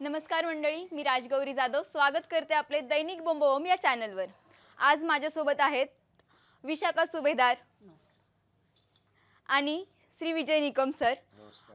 नमस्कार मंडळी मी राजगौरी जाधव. स्वागत करते आपले दैनिक बोंबोम या चॅनलवर. आज माझ्यासोबत आहेत विशाखा सुभेदार आणि श्री विजय निकम सर.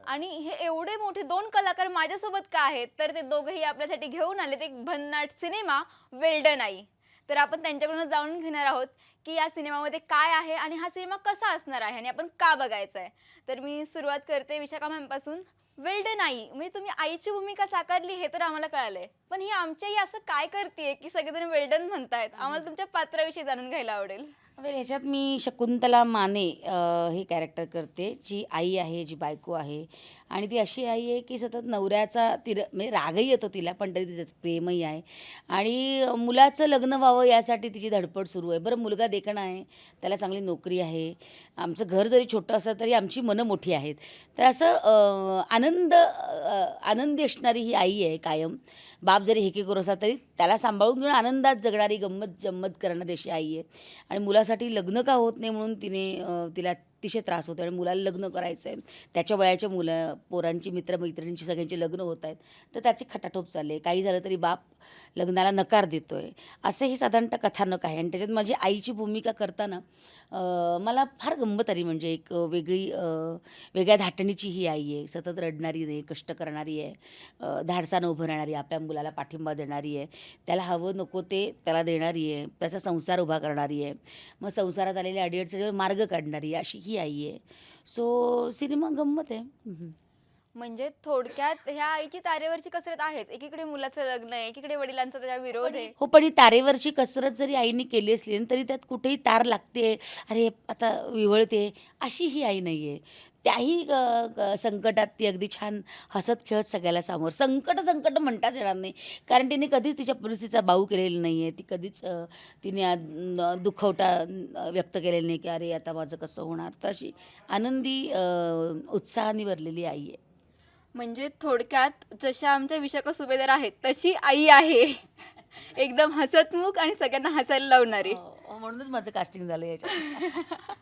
आणि हे एवढे मोठे दोन कलाकार माझ्यासोबत का आहेत? तर ते दोघंही आपल्यासाठी घेऊन आलेत एक भन्नाट सिनेमा वेल्डन आई. तर आपण त्यांच्याकडून जाणून घेणार आहोत की या सिनेमामध्ये काय आहे आणि हा सिनेमा कसा असणार आहे आणि आपण का बघायचा आहे तर मी सुरुवात करते विशाखा मॅमपासून वेल्डन आई. म्हणजे तुम्ही आईची भूमिका साकारली हे तर आम्हाला कळालंय. पण ही आमची आई असं काय करते की सगळेजण वेल्डन म्हणतायत? आम्हाला तुमच्या पात्राविषयी जाणून घ्यायला आवडेल. वेल ह्याच्यात मी शकुंतला माने अ, हे कॅरेक्टर करते जी आई आहे जी बायको आहे. आणि ती अशी आई आहे की सतत नवऱ्याचा तिर म्हणजे रागही येतो तिला पण तरी तिचं प्रेमही आहे. आणि मुलाचं लग्न व्हावं यासाठी तिची धडपड सुरू आहे. बरं मुलगा देखणं आहे त्याला चांगली नोकरी आहे आमचं घर जरी छोटं असलं तरी आमची मनं मोठी आहेत. तर असं आनंद आनंदी असणारी ही आई आहे कायम. बाप जरी हेके करू असला तरी त्याला सांभाळून घेऊन आनंदात जगणारी गंमत जम्मत करणारी अशी आई आहे. आणि मुलासाठी लग्न का होत नाही म्हणून तिने तिला अतिशय त्रास होतो आणि मुलाला लग्न करायचं आहे त्याच्या वयाच्या मुलं पोरांची मित्रमैत्रिणींची सगळ्यांची लग्न होत आहेत तर त्याची खटाटोप चालले काही झालं तरी बाप लग्नाला नकार देतो आहे असं ही साधारणतः कथानक आहे. आणि त्याच्यात माझी आईची भूमिका करताना मला फार गंमत आली. म्हणजे एक वेगळी वेगळ्या धाटणीची ही आई आहे. सतत रडणारी नाही कष्ट करणारी आहे. धाडसानं उभं राहणारी आपल्या मुलाला पाठिंबा देणारी आहे. त्याला हवं नको ते त्याला देणारी आहे. त्याचा संसार उभा करणारी आहे. मग संसारात आलेल्या अडीअडचणीवर मार्ग काढणारी अशी ही आई आहे. सो सिनेमा गंमत आहे. म्हणजे थोडक्यात ह्या आईची तारेवरची कसरत आहेच. एकीकडे मुलाचं लग्न आहे एकीकडे वडिलांचा त्याच्या विरोध आहे. हो पण ही तारेवरची कसरत जरी आईने केली असली ना, तरी त्यात कुठेही तार लागते अरे आता विवळते अशी ही आई नाही आहे त्याही संकटात ती अगदी छान हसत खेळत सगळ्याला समोर. संकट संकट म्हणताच येणार नाही. कारण तिने कधीच तिच्या परिस्थितीचा बाऊ केलेला नाही आहे ती कधीच तिने दुखवटा व्यक्त केलेला नाही की अरे आता माझं कसं होणार? तर अशी आनंदी उत्साहाने भरलेली आई आहे. म्हणजे थोडक्यात जशा आमच्या विशाखा सुभेदार आहेत तशी आई आहे. एकदम हसतमुख आणि सगळ्यांना हसायला लावणारी. अ, म्हणूनच माझं कास्टिंग झालं याच्यात.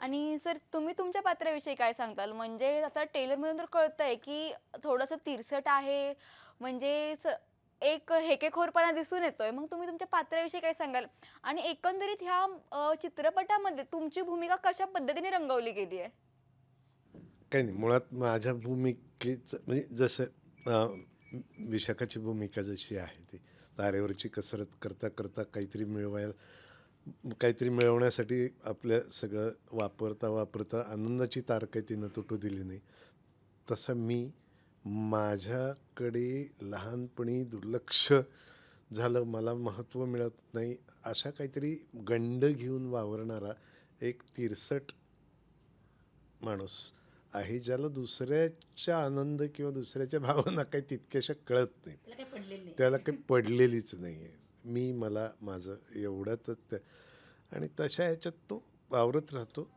आणि सर तुम्ही तुमच्या पात्राविषयी काय सांगताल? म्हणजे आता टेलरमधून तर कळतंय की थोडंसं तिरसट आहे. म्हणजे स- एक हेकेखोरपणा दिसून येतोय. मग तुम्ही तुमच्या पात्राविषयी काय सांगाल? आणि एकंदरीत ह्या अ, चित्रपटामध्ये तुमची भूमिका कशा पद्धतीने रंगवली गेली आहे काही नाही. मुळात माझ्या भूमिकेचं म्हणजे जसं विशाखाची भूमिका जशी आहे ती तारेवरची कसरत करता करता काहीतरी मिळवायला काहीतरी मिळवण्यासाठी आपल्या सगळं वापरता वापरता आनंदाची तार काही तिनं तुटू दिली नाही. तसं मी माझ्याकडे लहानपणी दुर्लक्ष झालं मला महत्त्व मिळत नाही अशा काहीतरी गंड घेऊन वावरणारा एक तिरसट माणूस आहे ज्याला दुसऱ्याच्या आनंद किंवा दुसऱ्याच्या भावना काही तितक्याशा कळत नाही. त्याला काही पडलेलीच नाही. आहे मी मला माझं एवढ्यातच त्या आणि तशा ह्याच्यात तो वावरत राहतो.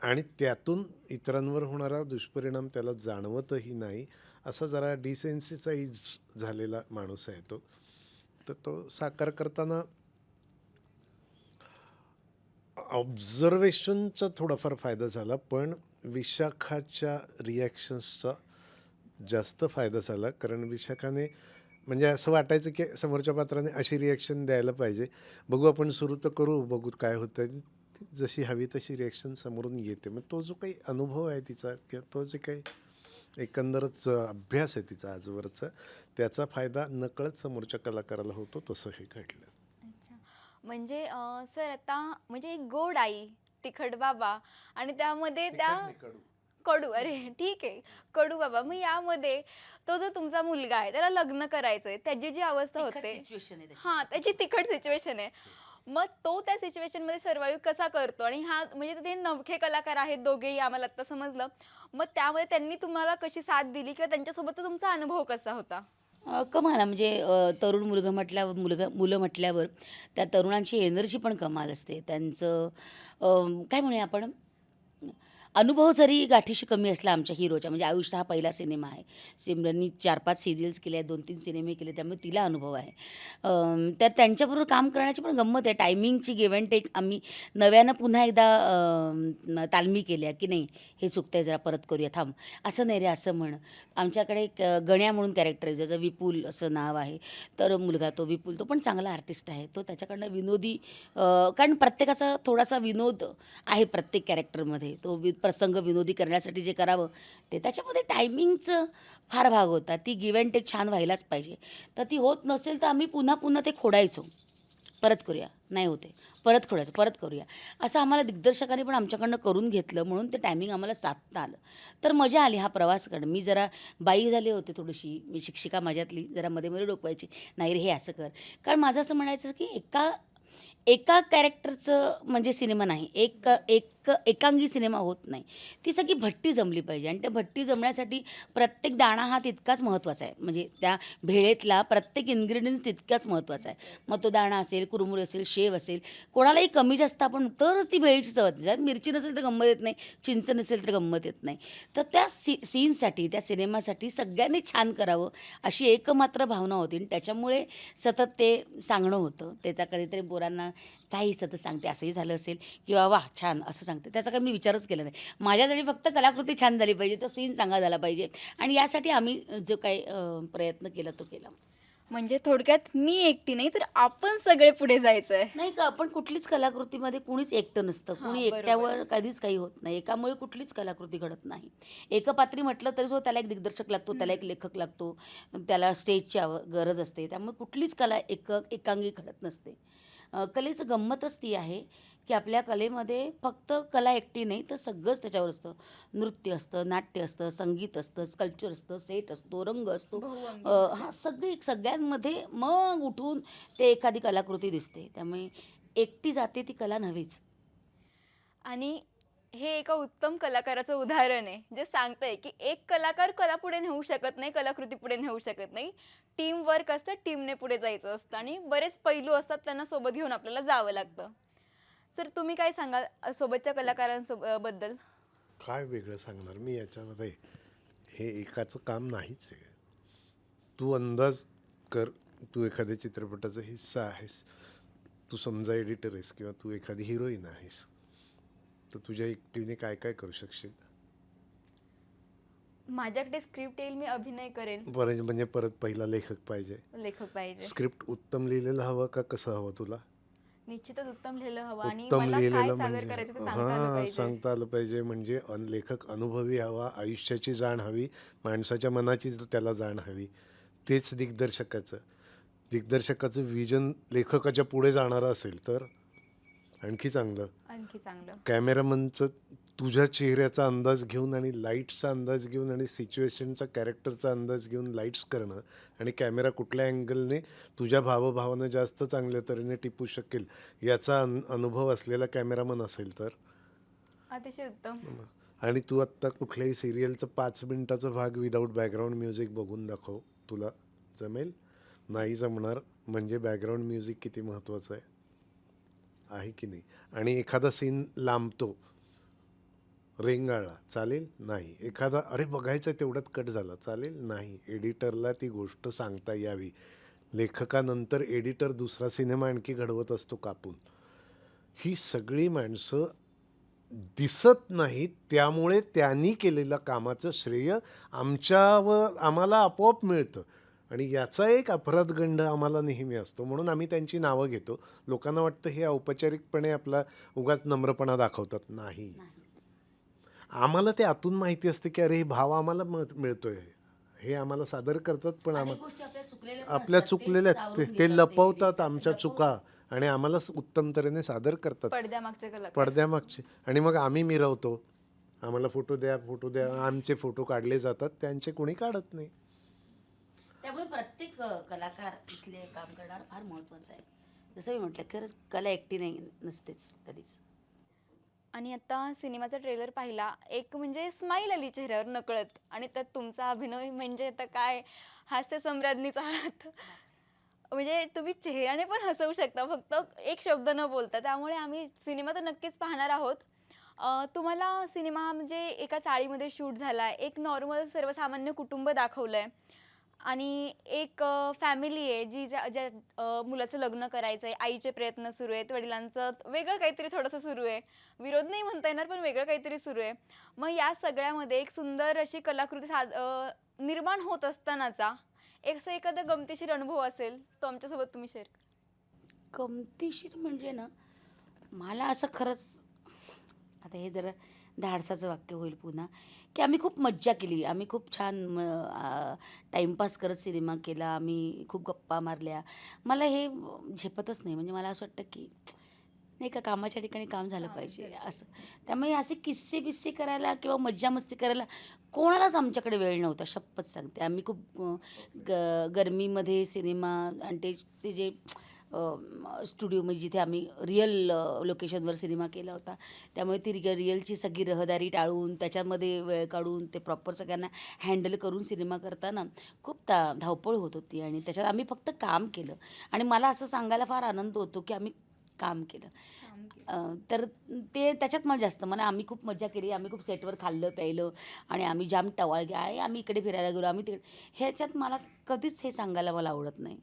आणि त्यातून इतरांवर होणारा दुष्परिणाम त्याला जाणवतही नाही असा जरा डिसेन्सिसाईज झालेला माणूस आहे तो. तर तो साकार करताना ऑब्झर्वेशनचा थोडाफार फायदा झाला पण विशाखाच्या रिॲक्शन्सचा जास्त फायदा झाला. कारण विशाखाने म्हणजे असं वाटायचं की समोरच्या पात्राने अशी रिॲक्शन द्यायला पाहिजे. बघू आपण सुरू तर करू बघू काय होतं जशी हवी तशी रिॲक्शन समोरून येते. मग तो जो काही अनुभव आहे तिचा किंवा तो जे काही एकंदरच अभ्यास आहे तिचा आजवरचा त्याचा फायदा नकळत समोरच्या कलाकाराला होतो तसं हे घडलं. म्हणजे सर आता म्हणजे एक गोड आई तिखट बाबा आणि त्यामध्ये त्या कडू. अरे ठीक आहे. कडू बाबा. मग यामध्ये तो जो तुमचा मुलगा आहे त्याला लग्न करायचंय त्याची जी अवस्था होते. हा त्याची. तिखट सिच्युएशन आहे. मग तो त्या सिच्युएशनमध्ये सर्वाईव्ह कसा करतो? आणि हा म्हणजे ते नवखे कलाकार आहेत दोघेही आम्हाला आता समजलं. मग त्यामध्ये त्यांनी तुम्हाला कशी साथ दिली किंवा त्यांच्यासोबत तुमचा अनुभव कसा होता? कमाल. म्हणजे तरुण मुलगा म्हटल्यावर मुलगा मुलं म्हटल्यावर त्या तरुणांची एनर्जी पण कमाल असते. त्यांचं काय म्हणूया आपण? अनुभव जरी गाठीशी कमी असला आमच्या हिरोच्या म्हणजे आयुष्य हा पहिला सिनेमा आहे. सिमरननी चार पाच सिरियल्स केले आहेत दोन तीन सिनेमे केले त्यामुळे तिला अनुभव आहे. तर त्यांच्याबरोबर काम करण्याची पण गंमत आहे. टायमिंगची गिव्ह अँड टेक आम्ही नव्यानं पुन्हा एकदा तालमी केल्या की नाही हे चुकतंय जरा परत करूया थांब. असं नाही रे असं म्हण. आमच्याकडे एक गण्या म्हणून कॅरेक्टर आहे ज्याचं विपुल असं नाव आहे. तर मुलगा तो विपुल तो पण चांगला आर्टिस्ट आहे. तो त्याच्याकडनं विनोदी कारण प्रत्येकाचा थोडासा विनोद आहे प्रत्येक कॅरेक्टरमध्ये तो वि प्रसंग विनोदी करण्यासाठी जे करावं ते त्याच्यामध्ये टायमिंगचं फार भाग होता. ती गिव्ह अँड टेक छान व्हायलाच पाहिजे. तर ती होत नसेल तर आम्ही पुन्हा पुन्हा ते खोडायचो. परत करूया. नाही होते. परत खोडायचं. परत करूया. असं आम्हाला दिग्दर्शकाने पण आमच्याकडनं करून घेतलं. म्हणून ते टायमिंग आम्हाला साधता आलं. तर मजा आली हा प्रवास करणं. मी जरा बाई झाले होते थोडीशी. मी शिक्षिका माझ्यातली. जरा मध्ये मध्ये डोकवायची. नाही रे हे असं कर. कारण माझं असं म्हणायचं की एका एका कॅरेक्टरचं म्हणजे सिनेमा नाही. एक एक एकांगी सिनेमा होत नाही. ती सगळी भट्टी जमली पाहिजे आणि त्या भट्टी जमण्यासाठी प्रत्येक दाणा हा तितकाच महत्त्वाचा आहे. म्हणजे त्या भेळेतला प्रत्येक इन्ग्रेडियंट्स तितकाच महत्त्वाचा आहे. मग तो दाणा असेल कुरमुरे असेल शेव असेल कोणालाही कमी जास्त आपण तरच ती भेळीची चवत जात मिरची नसेल तर गंमत येत नाही चिंच नसेल तर गंमत येत नाही. तर त्या सी सीनसाठी त्या सिनेमासाठी सगळ्यांनी छान करावं अशी एकमात्र भावना होती. आणि त्याच्यामुळे सतत ते सांगणं होतं. त्याचा कधीतरी पोरांना काही सतत सांगते असंही झालं असेल किंवा वा छान असं सांगते. त्याचा काही मी विचारच केला नाही. माझ्यासाठी फक्त कलाकृती छान झाली पाहिजे तो सीन चांगला झाला पाहिजे. आणि यासाठी आम्ही जो काही प्रयत्न केला तो केला. म्हणजे थोडक्यात मी एकटी नाही तर आपण सगळे पुढे जायचं आहे नाही का आपण कुठलीच कलाकृतीमध्ये कुणीच एकटं नसतं. कुणी. एकट्यावर कधीच काही होत नाही. एकामुळे कुठलीच कलाकृती घडत नाही. एकपात्री म्हटलं तरी सुद्धा त्याला एक दिग्दर्शक लागतो त्याला एक लेखक लागतो त्याला स्टेजची गरज असते. त्यामुळे कुठलीच कला एक एकांगी घडत नसते. कलेचं गंमतच ती आहे की आपल्या कलेमध्ये फक्त कला एकटी नाही तर सगळंच त्याच्यावर असतं. नृत्य असतं नाट्य असतं संगीत असतं स्कल्पचर असतं सेट असतो रंग असतो. हा सगळी सगळ्यांमध्ये मग उठून ते एखादी कलाकृती दिसते. त्यामुळे एकटी जाते ती कला नव्हेच. आणि हे एका उत्तम कलाकाराचं उदाहरण आहे जे सांगतंय की एक कलाकार कला पुढे नेऊ शकत नाही कलाकृती पुढे नेऊ शकत नाही. टीम वर्क असतं टीमने पुढे जायचं असतं आणि बरेच पैलू असतात त्यांना सोबत घेऊन आपल्याला जावं लागतं. सर तुम्ही काय सांगाल सोबतच्या सोबतच्या कलाकारांबद्दल काय वेगळं सांगणार मी याच्यामध्ये? हे एकाचं काम नाहीच आहे. तू अंदाज कर तू एखाद्या चित्रपटाचा हिस्सा आहेस. तू समजा एडिटर आहेस किंवा तू एखादी हिरोईन आहेस. तर तुझ्या एकटीने काय काय करू शकशील? माझ्याकडे स्क्रिप्ट येईल मी अभिनय करेन. बरं म्हणजे परत पहिला लेखक पाहिजे. लेखक पाहिजे. स्क्रिप्ट उत्तम लिहिलेलं हवं का कसं हवं तुला? निश्चितच उत्तम लिहिलं हवं. आणि उत्तम मला काय लिहिलेलं सादर म्हणजे? करायचं ते सांगता आलं हां पाहिजे. सांगता आलं पाहिजे. म्हणजे अन लेखक अनुभवी हवा आयुष्याची जाण हवी माणसाच्या मनाची त्याला जाण हवी. तेच दिग्दर्शकाचं. दिग्दर्शकाचं विजन लेखकाच्या पुढे जाणारं असेल तर आणखी चांगलं. आणखी चांगलं. कॅमेरामनचं तुझ्या चेहऱ्याचा अंदाज घेऊन आणि लाईट्सचा अंदाज घेऊन आणि सिच्युएशनचा कॅरेक्टरचा अंदाज घेऊन लाईट्स करणं आणि कॅमेरा कुठल्या अँगलने तुझ्या भावभावना जास्त चांगल्या तऱ्हेने टिपू शकेल याचा अन अनुभव असलेला कॅमेरामन असेल तर? अतिशय उत्तम. आणि तू आत्ता कुठल्याही सिरियलचं पाच मिनिटाचा भाग विदाऊट बॅकग्राऊंड म्युझिक बघून दाखव. तुला जमेल? नाही जमणार म्हणजे बॅकग्राऊंड म्युझिक किती महत्त्वाचं आहे? आहे की नाही? आणि एखादा सीन लांबतो रेंगाळला चालेल? नाही. एखादा अरे बघायचं तेवढ्यात कट झाला चालेल? नाही. एडिटरला ती गोष्ट सांगता यावी. लेखकानंतर एडिटर दुसरा सिनेमा आणखी घडवत असतो कापून. ही सगळी माणसं दिसत नाहीत त्यामुळे त्यांनी केलेलं कामाचं श्रेय आमच्यावर आम्हाला आपोआप मिळतं. आणि याचा एक अपराधगंड आम्हाला नेहमी असतो. म्हणून आम्ही त्यांची नावं घेतो. लोकांना वाटतं हे औपचारिकपणे आपला उगाच नम्रपणा दाखवतात. नाही. आम्हाला ते आतून माहिती असते की अरे हे भाव आम्हाला मिळतोय. हे आम्हाला सादर करतात पण आम्हाला आपल्या चुकलेल्या. ते लपवतात आमच्या. चुका आणि आम्हाला उत्तम तऱ्हेने सादर करतात. पडद्यामागचे कलाकार. पडद्यामागचे. आणि मग आम्ही मिरवतो. आम्हाला फोटो द्या फोटो द्या. आमचे फोटो काढले जातात. त्यांचे कोणी काढत नाही. त्यामुळे प्रत्येक कलाकार इथले काम करणार फार महत्त्वाचं आहे. जसं मी म्हटलं खरंच कला एकटी नाही नसतेच कधीच. आणि आता सिनेमाचा ट्रेलर पाहिला एक म्हणजे स्माईल आली चेहऱ्यावर नकळत. आणि त्यात तुमचा अभिनय म्हणजे आता काय? हास्य सम्राज्ञीचा आहात. म्हणजे तुम्ही चेहऱ्याने पण हसवू शकता फक्त एक शब्द न बोलता. त्यामुळे आम्ही सिनेमा तर नक्कीच पाहणार आहोत. तुम्हाला सिनेमा म्हणजे एका चाळीमध्ये शूट झाला आहे एक नॉर्मल सर्वसामान्य कुटुंब दाखवलं आहे आणि एक फॅमिली आहे जी ज्या ज्या अ, मुलाचं लग्न करायचं आहे आईचे प्रयत्न सुरू आहेत वडिलांचं वेगळं काहीतरी थोडंसं सुरू आहे. विरोध नाही म्हणता येणार पण वेगळं काहीतरी सुरू आहे. मग या सगळ्यामध्ये एक सुंदर अशी कलाकृती साद अ, निर्माण होत असतानाचा एक असं एखादा गमतीशीर अनुभव असेल तो आमच्यासोबत तुम्ही शेअर गमतीशीर म्हणजे ना मला असं खरंच आता हे जरा धाडसाचं वाक्य होईल पुन्हा. की आम्ही खूप मज्जा केली. आम्ही खूप छान टाईमपास करत सिनेमा केला. आम्ही खूप गप्पा मारल्या. मला हे झेपतच नाही. म्हणजे मला असं वाटतं की नाही का कामाच्या ठिकाणी काम झालं पाहिजे असं. त्यामुळे असे किस्से बिस्से करायला किंवा मज्जा मस्ती करायला कोणालाच आमच्याकडे वेळ नव्हता. शपथ सांगते. आम्ही खूप ग गरमीमध्ये सिनेमा आणि ते ते जे स्टुडिओ म्हणजे जिथे आम्ही रिअल लोकेशनवर सिनेमा केला होता. त्यामुळे ती रिअल रिअलची सगळी रहदारी टाळून त्याच्यामध्ये वेळ काढून ते प्रॉपर सगळ्यांना हँडल करून सिनेमा करताना खूप ता धावपळ होत होती. आणि त्याच्यात आम्ही फक्त काम केलं. आणि मला असं सांगायला फार आनंद होतो की आम्ही काम केलं. तर ते त्याच्यात मजा असतं मला आम्ही खूप मजा केली. आम्ही खूप सेटवर खाल्लं प्यायलं आणि आम्ही जाम टवाळ घ्या आहे आम्ही इकडे फिरायला गेलो आम्ही तिकडे. ह्याच्यात मला कधीच हे सांगायला मला आवडत नाही.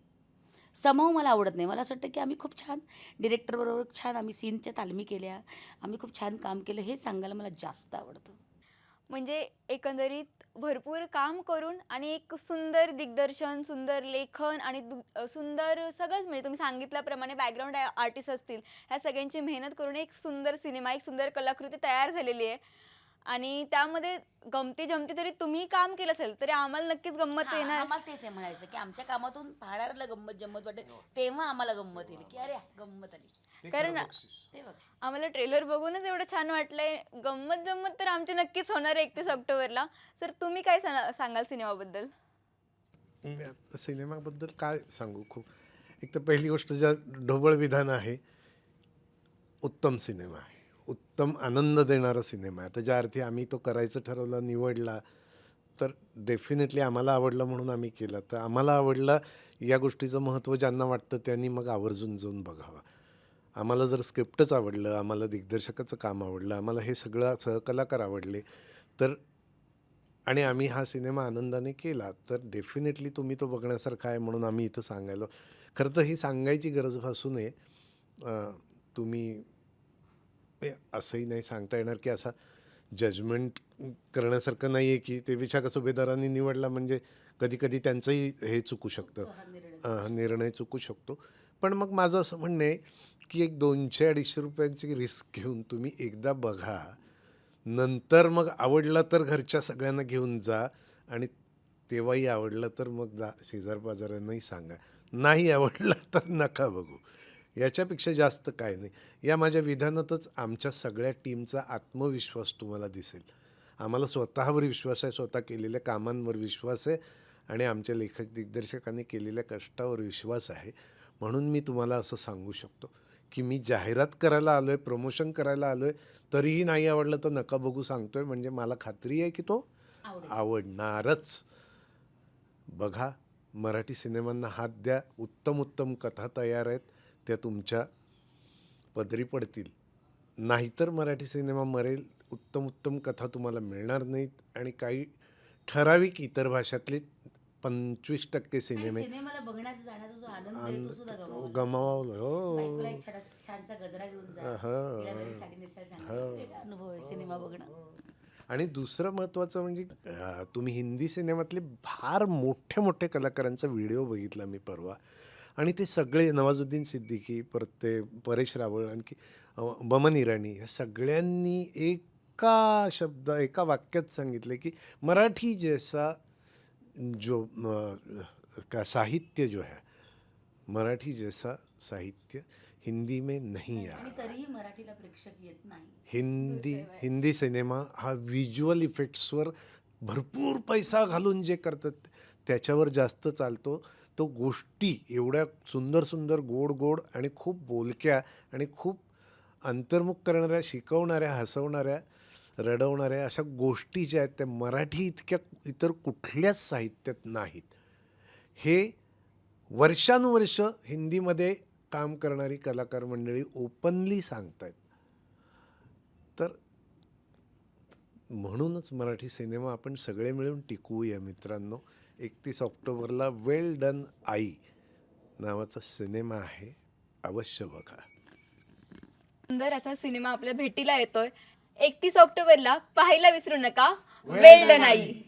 समूह मला आवडत नाही. मला असं वाटतं की आम्ही खूप छान डिरेक्टरबरोबर छान आम्ही सीनच्या तालमी केल्या. आम्ही खूप छान काम केलं. हे सांगायला मला जास्त आवडतं. म्हणजे एकंदरीत भरपूर काम करून आणि एक सुंदर दिग्दर्शन सुंदर लेखन आणि दु- सुंदर सगळंच म्हणजे तुम्ही सांगितल्याप्रमाणे बॅकग्राऊंड आर्टिस्ट असतील. ह्या सगळ्यांची मेहनत करून एक सुंदर सिनेमा एक सुंदर कलाकृती तयार झालेली आहे. आणि त्यामध्ये गमती जमती तरी तुम्ही काम केलं असेल तरी आम्हाला नक्कीच गंमत हां, येणार. आम्हाला तेच आहे म्हणायचं की आमच्या कामातून पाहणाऱ्याला गंमत जम्मत वाटेल तेव्हा आम्हाला गंमत येईल की अरे गंमत आली. कारण ते आम्हाला ट्रेलर बघूनच एवढं छान वाटलंय. गंमत जम्मत तर आमची नक्कीच होणार आहे एकतीस ऑक्टोबरला. सर तुम्ही काय सांगा- सांगाल सिनेमाबद्दल? मी आता सिनेमाबद्दल काय सांगू? खूप एक तर पहिली गोष्ट ज्या ढोबळ विधान आहे उत्तम सिनेमा आहे. उत्तम आनंद देणारा सिनेमा आहे. आता ज्या अर्थी आम्ही तो करायचं ठरवला निवडला तर डेफिनेटली आम्हाला आवडला म्हणून आम्ही केला. तर आम्हाला आवडला या गोष्टीचं महत्त्व ज्यांना वाटतं त्यांनी मग आवर्जून जाऊन बघावा. आम्हाला जर स्क्रिप्टच आवडलं आम्हाला दिग्दर्शकाचं काम आवडलं आम्हाला हे सगळं सहकलाकार आवडले तर आणि आम्ही हा सिनेमा आनंदाने केला तर डेफिनेटली तुम्ही तो बघण्यासारखा आहे म्हणून आम्ही इथं सांगायलो. खरं तर ही सांगायची गरज भासू नये. तुम्ही असंही नाही सांगता येणार की असा जजमेंट करण्यासारखं नाही आहे की ते विशाखा सुभेदारांनी निवडला म्हणजे कधी कधी त्यांचंही हे चुकू शकतं. निर्णय चुकू शकतो. पण मग माझं असं म्हणणं आहे की एक दोनशे अडीचशे रुपयांची रिस्क घेऊन तुम्ही एकदा बघा नंतर मग आवडलं तर घरच्या सगळ्यांना घेऊन जा आणि तेव्हाही आवडलं तर मग जा शेजार पाजाऱ्यांनाही सांगा. नाही आवडलं तर नका बघू. याच्यापेक्षा जास्त काय नाही. या माझ्या विधानातच आमच्या सगळ्या टीमचा आत्मविश्वास तुम्हाला दिसेल. आम्हाला स्वतःवर विश्वास आहे स्वतः केलेल्या कामांवर विश्वास आहे आणि आमच्या लेखक दिग्दर्शकांनी केलेल्या कष्टावर विश्वास आहे. म्हणून मी तुम्हाला असं सांगू शकतो की मी जाहिरात करायला आलो आहे प्रमोशन करायला आलो आहे तरीही नाही आवडलं तर नका बघू सांगतोय. म्हणजे मला खात्री आहे की तो आवडणारच. बघा मराठी सिनेमांना हात द्या. उत्तम उत्तम कथा तयार आहेत. त्या तुमच्या पदरी पडतील. नाहीतर मराठी सिनेमा मरेल उत्तम उत्तम कथा तुम्हाला मिळणार नाहीत आणि काही ठराविक इतर भाषातले पंचवीस टक्के सिनेमे गमावला. हो. आणि दुसरं महत्त्वाचं म्हणजे तुम्ही हिंदी सिनेमातले फार मोठ्या मोठ्या कलाकारांचा व्हिडिओ बघितला मी परवा. आणि ते सगळे नवाजुद्दीन सिद्दीकी परत ते परेश रावळ आणखी बमन इराणी ह्या सगळ्यांनी एका शब्द एका वाक्यात सांगितले की मराठी जैसा जो का साहित्य जो है मराठी जैसा साहित्य हिंदी में नहीं तरीही मराठीला प्रेक्षक येत नाही. हिंदी हिंदी सिनेमा हा व्हिज्युअल इफेक्ट्सवर भरपूर पैसा घालून जे करतात त्याच्यावर जास्त चालतो. तो गोष्टी एवढ्या सुंदर सुंदर गोड गोड आणि खूप बोलक्या आणि खूप अंतर्मुख करणाऱ्या शिकवणाऱ्या हसवणाऱ्या रडवणाऱ्या अशा गोष्टी ज्या आहेत त्या मराठी इतक्या इतर कुठल्याच साहित्यात नाहीत. हे वर्षानुवर्ष हिंदीमध्ये काम करणारी कलाकार मंडळी ओपनली सांगतायत. तर म्हणूनच मराठी सिनेमा आपण सगळे मिळून टिकवूया मित्रांनो. एकतीस ऑक्टोबरला वेल डन आई नावाचा सिनेमा आहे अवश्य बघा. सुंदर असा सिनेमा आपल्या भेटीला येतोय. एकतीस ऑक्टोबरला पाहायला विसरू नका. वेल्ड नाही